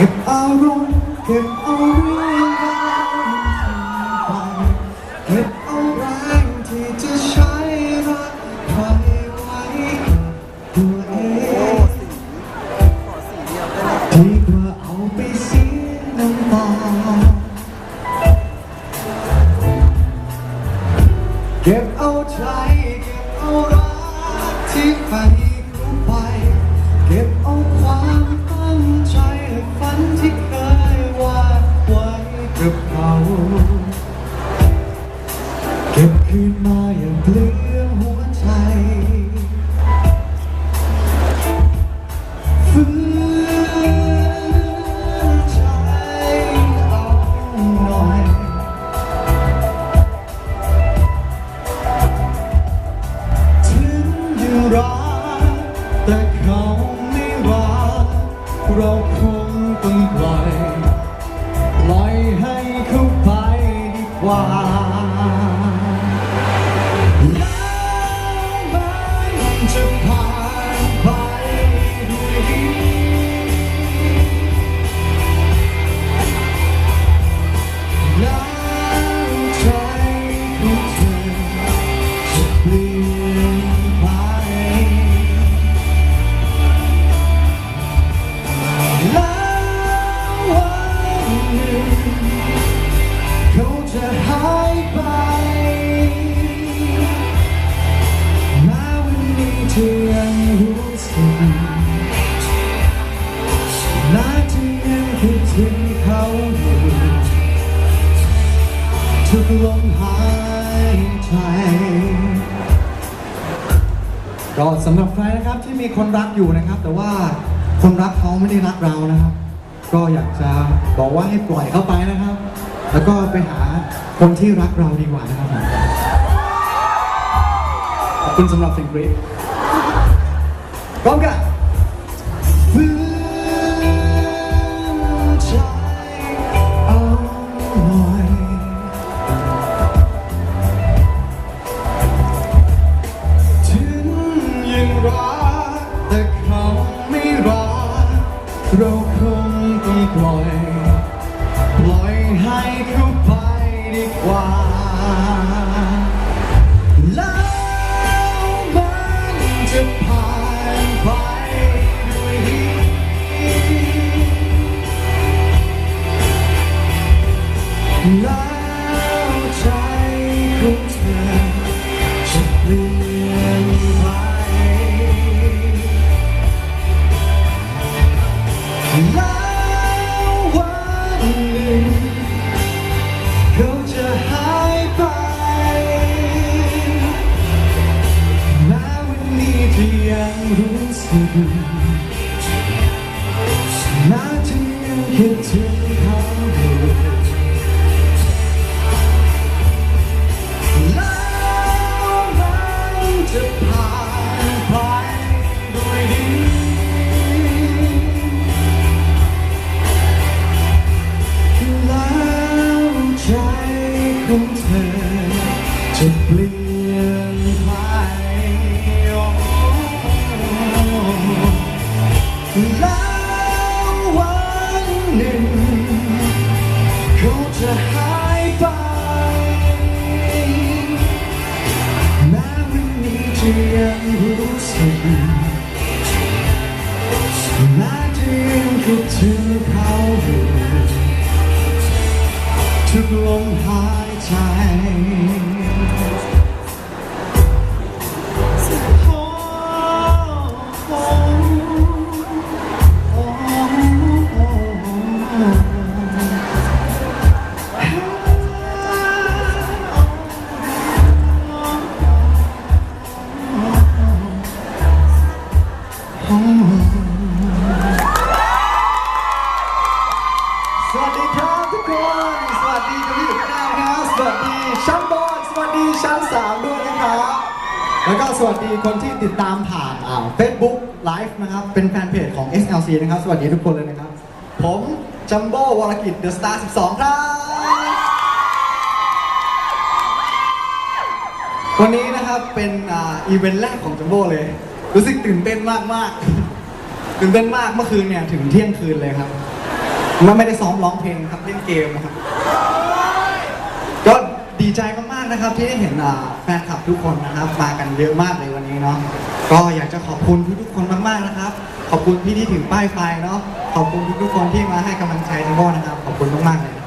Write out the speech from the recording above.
เก็บอารมณ์เก็บเอาเรื่องราวไปเก็บเอาแรงที่จะใช้รักใครไว้กับตัวเองดีกว่าเอาไปเสียน้ำตาเก็บเอาใจเก็บเอารักที่ไม่ เราคงต้องปล่อยปล่อยให้เขาไปดีกว่าแล้วมันจะผ่าน ทุกลมหายใจก็สำหรับใครนะครับที่มีคนรักอยู่นะครับ แต่ว่าคนรักเขาไม่ได้รักเรานะครับ ก็อยากจะบอกว่าให้ปล่อยเขาไปนะครับ แล้วก็ไปหาคนที่รักเราดีกว่านะครับขอบคุณสำหรับสิ่งกรีดพร้อมกันฝืน เราคงต้องปล่อย ปล่อยให้เขาไปดีกว่า แล้วมันจะผ่านไปด้วยดีแล้วใจของเธอจะเปลี่ยน แล้ววันหนึ่งเขาจะหายไปแม้วันนี้ที่ยังรู้สึกน่าจะยังคิดถึง ถึงเขาอยู่ทุกลมหายใจ แล้วก็สวัสดีคนที่ติดตามผ่านอ่า Facebook Live นะครับ เป็นแฟนเพจของ SLC นะครับ สวัสดีทุกคนเลยนะครับ ผมจัมโบ้วรกิจเดอะสตาร์12 ครับ วันนี้นะครับเป็นอ่าอีเวนต์แรกของจัมโบ้เลย รู้สึกตื่นเต้นมากๆตื่นเต้นมากเมื่อคืนเนี่ย ถึงเที่ยงคืนเลยครับมันไม่ได้ซ้อมร้องเพลงครับเล่นเกมนะครับก็ดีใจมาก นะครับที่ได้เห็นแฟนคลับทุกคนนะครับ มากันเยอะมากเลยวันนี้เนาะก็อยากจะขอบคุณทุกๆคนมากๆนะครับ ขอบคุณพี่ที่ถือป้ายไฟเนาะขอบคุณทุกๆคนที่มาให้กำลังใจทั้งโมนะครับ ขอบคุณมากๆเลย